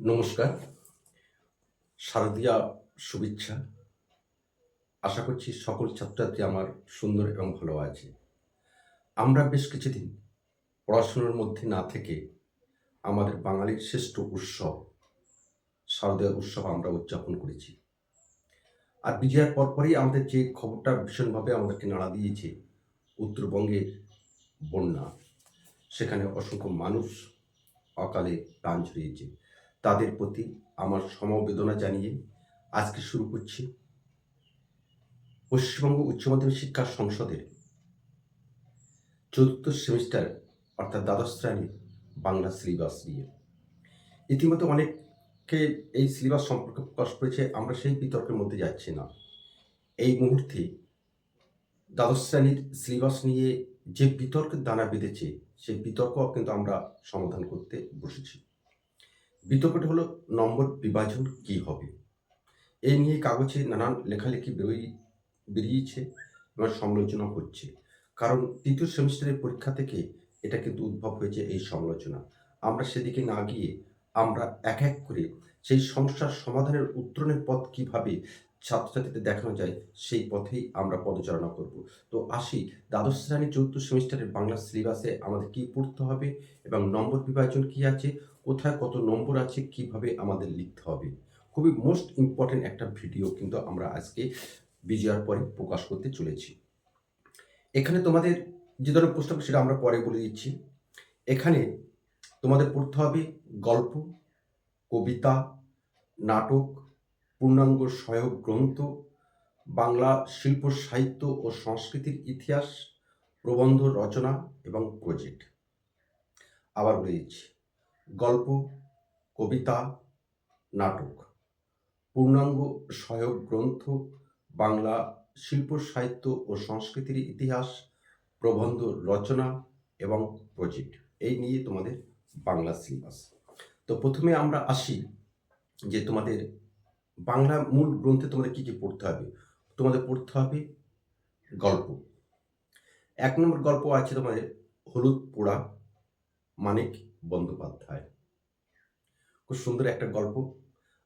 নমস্কার। শারদীয়া শুভেচ্ছা। আশা করছি সকল ছাত্রছাত্রী আমার সুন্দর এবং ভালো আছে। আমরা বেশ কিছুদিন পড়াশোনার মধ্যে না থেকে আমাদের বাঙালির শ্রেষ্ঠ উৎসব, শারদীয় উৎসব আমরা উদযাপন করেছি। আর বিজয়ের পরপরই আমাদের যে খবরটা ভীষণভাবে আমাদেরকে নাড়া দিয়েছে উত্তরবঙ্গের বন্যা, সেখানে অসংখ্য মানুষ অকালে প্রাণ ঝরিয়েছে তাদের প্রতি আমার সমবেদনা জানিয়ে আজকে শুরু করছি। পশ্চিমবঙ্গ উচ্চ মাধ্যমিক শিক্ষা সংসদের চতুর্থ সেমিস্টার অর্থাৎ দ্বাদশ শ্রেণির বাংলা সিলেবাস নিয়ে। ইতিমধ্যে অনেককে এই সিলেবাস সম্পর্কে প্রকাশ করেছে, আমরা সেই বিতর্কের মধ্যে যাচ্ছি না। এই মুহূর্তে দ্বাদশ শ্রেণির সিলেবাস নিয়ে যে বিতর্কের দানা বেঁধেছে, সেই বিতর্ক কিন্তু আমরা সমাধান করতে বসেছি। বিতর্কটি হলো নম্বর বিভাজন কি হবে? এই নিয়ে কাগজে নানান লেখালেখি বেরোই, বেরিয়েছে এবং সমালোচনা হচ্ছে। কারণ তৃতীয় সেমিস্টারের পরীক্ষা থেকে এটা কিন্তু উদ্ভব হয়েছে এই সমালোচনা। আমরা সেদিকে না গিয়ে আমরা এক এক করে সেই সমস্যার সমাধানের উত্তরণের পথ কীভাবে ছাত্রছাত্রীদের দেখানো যায়, সেই পথেই আমরা পদচারণা করব। তো আসি, দ্বাদশ শ্রেণি চতুর্থ সেমিস্টারের বাংলা সিলেবাসে আমাদের কি পড়তে হবে এবং নম্বর বিভাজন কি আছে, কোথায় কত নম্বর আছে, কীভাবে আমাদের লিখতে হবে? খুবই মোস্ট ইম্পর্টেন্ট একটা ভিডিও কিন্তু আমরা আজকে বিজয়ার পরে প্রকাশ করতে চলেছি। এখানে তোমাদের যে ধরনের প্রশ্ন সেটা আমরা পরে বলে দিচ্ছি। এখানে তোমাদের পড়তে হবে গল্প, কবিতা, নাটক পূর্ণাঙ্গ সহায়ক গ্রন্থ, বাংলা শিল্প, সাহিত্য ও সংস্কৃতির ইতিহাস, প্রবন্ধ রচনা এবং প্রজেক্ট। আবার বলে দিচ্ছি গল্প, কবিতা, নাটক। পূর্ণাঙ্গ সহায়ক গ্রন্থ, বাংলা শিল্প, সাহিত্য ও সংস্কৃতির ইতিহাস, প্রবন্ধ রচনা এবং প্রজেক্ট। এই নিয়ে তোমাদের বাংলা সিলেবাস। তো প্রথমে আমরা আসি যে তোমাদের বাংলা মূল গ্রন্থে তোমাদের কী কী পড়তে হবে? তোমাদের পড়তে হবে গল্প। এক নম্বর গল্প আছে তোমাদের হলুদ পোড়া, মানিক বন্দ্যোপাধ্যায়। খুব সুন্দর একটা গল্প।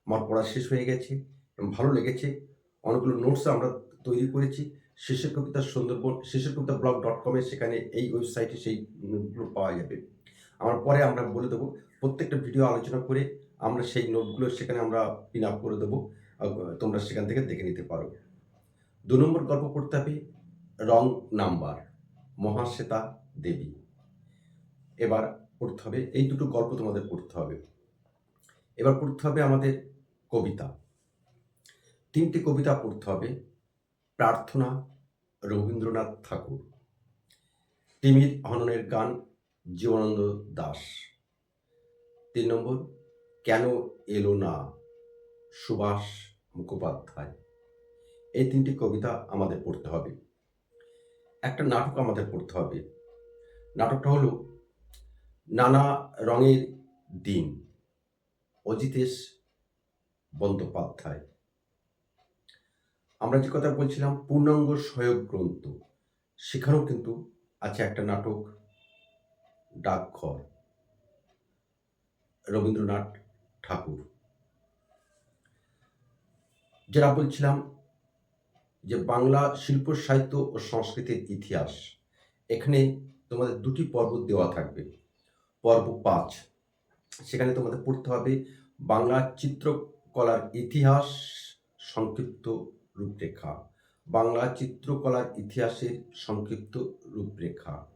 আমার পড়া শেষ হয়ে গেছে। ভালো লেগেছে। অনেকগুলো নোটস আমরা তৈরি করেছি। শেষের কবিতা সুন্দরবন, শেষের কবিতা ব্লগ ডট কমে সেখানে এই ওয়েবসাইটে সেই নোটগুলো পাওয়া যাবে। আমার পরে আমরা বলে দেবো, প্রত্যেকটা ভিডিও আলোচনা করে আমরা সেই নোটগুলো সেখানে আমরা পিন আপ করে দেবো। তোমরা সেখান থেকে দেখে নিতে পারো। দু নম্বর গল্প পড়তে হবে, রং নাম্বার, মহাশ্বেতা দেবী। এবার পড়তে হবে, এই দুটো গল্প তোমাদের পড়তে হবে। এবার পড়তে হবে আমাদের কবিতা। তিনটি কবিতা পড়তে হবে, প্রার্থনা রবীন্দ্রনাথ ঠাকুর, তিমির হননের গান জীবনানন্দ দাস। তিন নম্বর কেন এলো না সুভাষ মুখোপাধ্যায়? এই তিনটি কবিতা আমাদের পড়তে হবে। একটা নাটক আমাদের পড়তে হবে। নাটকটা হলো নানা রঙের দিন, অজিতেশ বন্দ্যোপাধ্যায়। আমরা যে কথা বলছিলাম, পূর্ণাঙ্গ সহায়ক গ্রন্থ, সেখানেও কিন্তু আছে একটা নাটক, ডাকঘর। রবীন্দ্রনাথ ঠাকুর। যারা বলছিলাম যে বাংলা শিল্প, সাহিত্য ও সংস্কৃতির ইতিহাস, এখানে তোমাদের দুটি পর্ব দেওয়া থাকবে। পর্ব পাঁচ, সেখানে তোমাদের পড়তে হবে বাংলা চিত্রকলার ইতিহাস, সংক্ষিপ্ত রূপরেখা। বাংলা চিত্রকলার ইতিহাসের সংক্ষিপ্ত রূপরেখা।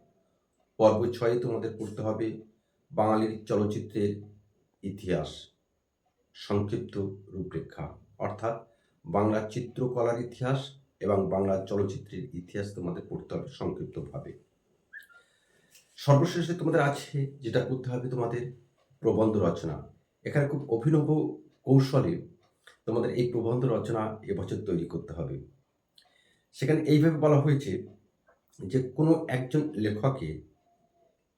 পর্ব ছয়ে তোমাদের পড়তে হবে বাঙালির চলচ্চিত্রের ইতিহাস। সংক্ষিপ্ত রূপরেখা। অর্থাৎ বাংলা চিত্রকলার ইতিহাস এবং বাংলা চলচ্চিত্রের ইতিহাস তোমাদের পড়তে হবে সংক্ষিপ্তভাবে। সর্বশেষে তোমাদের আছে যেটা করতে হবে তোমাদের প্রবন্ধ রচনা। এখানে খুব অভিনব কৌশলে তোমাদের এই প্রবন্ধ রচনা এবছর তৈরি করতে হবে। সেখানে এইভাবে বলা হয়েছে যে কোনো একজন লেখকের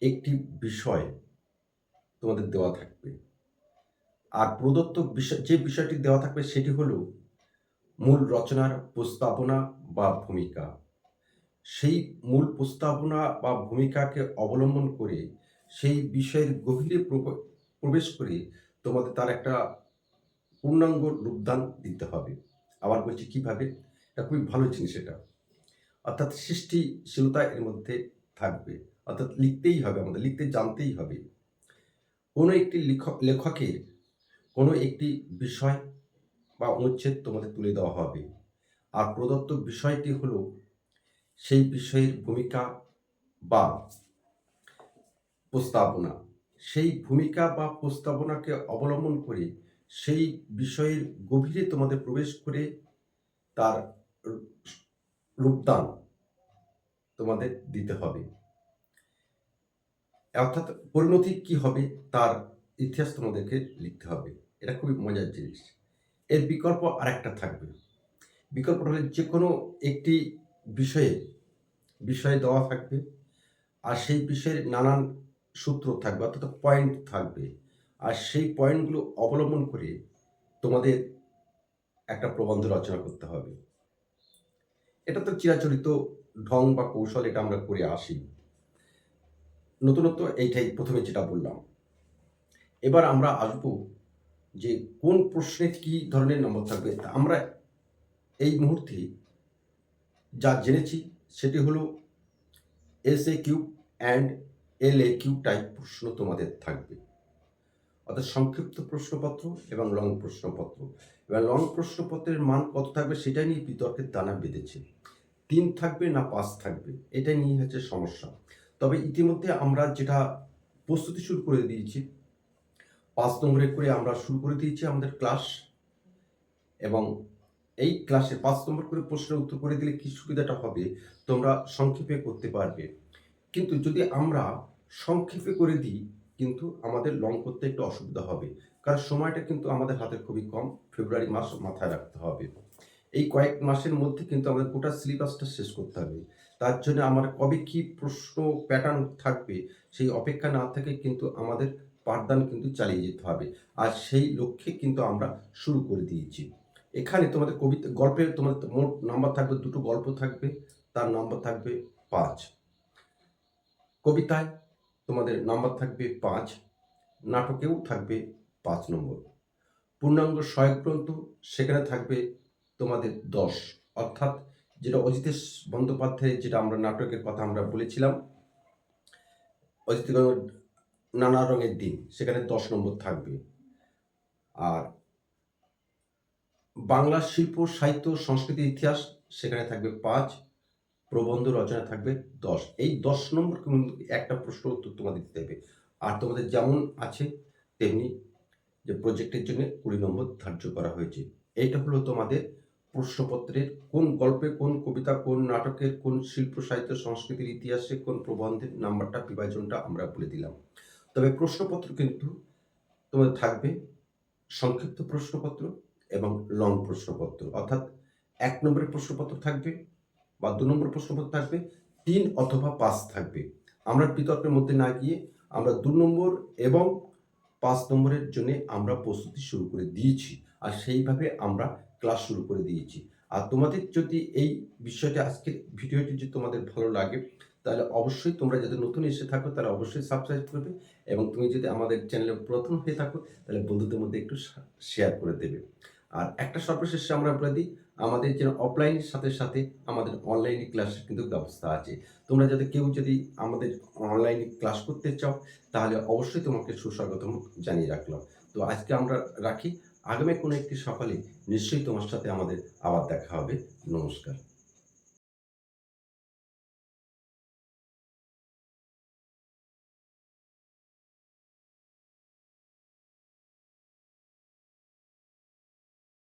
একটি বিষয় তোমাদের দেওয়া থাকবে। আর প্রদত্ত বিষয়, যে বিষয়টি দেওয়া থাকবে সেটি হলো মূল রচনার প্রস্তাবনা বা ভূমিকা। সেই মূল প্রস্তাবনা বা ভূমিকাকে অবলম্বন করে, সেই বিষয়ের গভীরে প্রবেশ করে তোমাদের তার একটা পূর্ণাঙ্গ রূপদান দিতে হবে। আবার বলছি কীভাবে? এটা খুবই ভালো জিনিস এটা। অর্থাৎ সৃষ্টিশীলতা এর মধ্যে থাকবে। অর্থাৎ লিখতেই হবে আমাদের, লিখতে জানতেই হবে। কোনো একটি লেখক লেখকের একটি বিষয় বা অনুচ্ছেদ তোমাদের তুলে দেওয়া হবে। আর প্রদত্ত বিষয়টি হলো সেই বিষয়ের ভূমিকা বা প্রস্তাবনা। সেই ভূমিকা বা প্রস্তাবনাকে অবলম্বন করে সেই বিষয়ের গভীরে তোমাদের প্রবেশ করে তার রূপদান তোমাদের দিতে হবে। অর্থাৎ পরিণতি কি হবে তার ইতিহাস তোমাদেরকে লিখতে হবে। এটা খুবই মজার জিনিস। এর বিকল্প আরেকটা থাকবে। বিকল্পটা হলে যে কোনো একটি বিষয়ে বিষয়ে দেওয়া থাকবে আর সেই বিষয়ের নানান সূত্র থাকবে, অর্থাৎ পয়েন্ট থাকবে। আর সেই পয়েন্টগুলো অবলম্বন করে তোমাদের একটা প্রবন্ধ রচনা করতে হবে। এটা তো চিরাচরিত ঢং বা কৌশল, এটা আমরা করে আসি। নতুনত্ব এইটাই প্রথমে যেটা বললাম। এবার আমরা আসব যে কোন প্রশ্নে কি ধরনের নম্বর থাকবে, তা আমরা এই মুহূর্তে যা জেনেছি সেটি হলো S A Q and L A Q type প্রশ্ন তোমাদের থাকবে। অর্থাৎ সংক্ষিপ্ত প্রশ্নপত্র এবং লং প্রশ্নপত্র। এবার লং প্রশ্নপত্রের মান কত থাকবে সেটা নিয়ে বিতর্কের দানা বেঁধেছে। তিন থাকবে না পাঁচ থাকবে এটা নিয়ে হচ্ছে সমস্যা। তবে ইতিমধ্যে আমরা যেটা প্রস্তুতি শুরু করে দিয়েছি পাঁচ নম্বরে করে আমরা শুরু করে দিয়েছি আমাদের ক্লাস এবং এই ক্লাসে পাঁচ নম্বর করে প্রশ্নের উত্তর করে দিলে কি সুবিধাটা হবে? তোমরা সংক্ষেপে করতে পারবে। কিন্তু যদি আমরা সংক্ষেপে করে দিই, কিন্তু আমাদের লং করতে একটু অসুবিধা হবে। কারণ সময়টা কিন্তু আমাদের হাতে খুবই কম। ফেব্রুয়ারি মাস মাথায় রাখতে হবে। এই কয়েক মাসের মধ্যে কিন্তু আমাদের গোটা সিলেবাসটা শেষ করতে হবে। তার জন্য আমার কবে কি প্রশ্ন প্যাটার্ন থাকবে, সেই অপেক্ষা না থেকে কিন্তু আমাদের পাঠদান কিন্তু চালিয়ে যেতে হবে। আর সেই লক্ষ্যে কিন্তু আমরা শুরু করে দিয়েছি। এখানে তোমাদের কবিতা, গল্পের তোমাদের মোট নাম্বার থাকবে, দুটো গল্প থাকবে, তার নাম্বার থাকবে পাঁচ। কবিতায় তোমাদের নাম্বার থাকবে পাঁচ, নাটকেও থাকবে পাঁচ নম্বর। পূর্ণাঙ্গ সহায়ক গ্রন্থ, সেখানে থাকবে তোমাদের দশ। অর্থাৎ যেটা অজিতেশ বন্দ্যোপাধ্যায়ের যেটা আমরা নাটকের কথা আমরা বলেছিলাম অজিত নানা রঙের দিন, সেখানে দশ নম্বর থাকবে। আর বাংলা শিল্প, সাহিত্য, সংস্কৃতি, ইতিহাস, সেখানে থাকবে পাঁচ, প্রবন্ধ রচনা থাকবে দশ। এই দশ নম্বর একটা প্রশ্ন উত্তর তোমাদের দিতে হবে। আর তোমাদের যেমন আছে, তেমনি যে প্রজেক্টের জন্য কুড়ি নম্বর ধার্য করা হয়েছে। এইটা হলো তোমাদের প্রশ্নপত্রের কোন গল্পে, কোন কবিতা, কোন নাটকের, কোন শিল্প, সাহিত্য, সংস্কৃতির ইতিহাসে কোন প্রবন্ধের নাম্বারটা, বিভাজনটা আমরা বলে দিলাম। তবে প্রশ্নপত্র কিন্তু তোমাদের থাকবে। সংক্ষিপ্ত প্রশ্নপত্র এবং লং প্রশ্নপত্র। অর্থাৎ এক নম্বরের প্রশ্নপত্র থাকবে বা দু নম্বর প্রশ্নপত্র থাকবে, তিন অথবা পাঁচ থাকবে। আমরা বিতর্কের মধ্যে না গিয়ে আমরা দু নম্বর এবং পাঁচ নম্বরের জন্য আমরা প্রস্তুতি শুরু করে দিয়েছি আর সেইভাবে আমরা ক্লাস শুরু করে দিয়েছি। আর তোমাদের যদি এই বিষয়টা আজকের ভিডিওটি যদি তোমাদের ভালো লাগে, তাহলে অবশ্যই তোমরা যদি নতুন এসে থাকো, তাহলে অবশ্যই সাবস্ক্রাইব করবে এবং তুমি যদি আমাদের চ্যানেলে প্রথম হয়ে থাকো, তাহলে বন্ধুদের মধ্যে একটু শেয়ার করে দেবে। আর একটা সর্বশেষে আমরা বলে দিই, আমাদের যেন অফলাইনের সাথে সাথে আমাদের অনলাইনে ক্লাসের কিন্তু ব্যবস্থা আছে। তোমরা যদি কেউ যদি আমাদের অনলাইনে ক্লাস করতে চাও, তাহলে অবশ্যই তোমাকে সুস্বাগতম জানিয়ে রাখলাম। তো আজকে আমরা রাখি। আগামী কোনো একটি সকালে নিশ্চয়ই তোমার সাথে আমাদের আবার দেখা হবে। নমস্কার।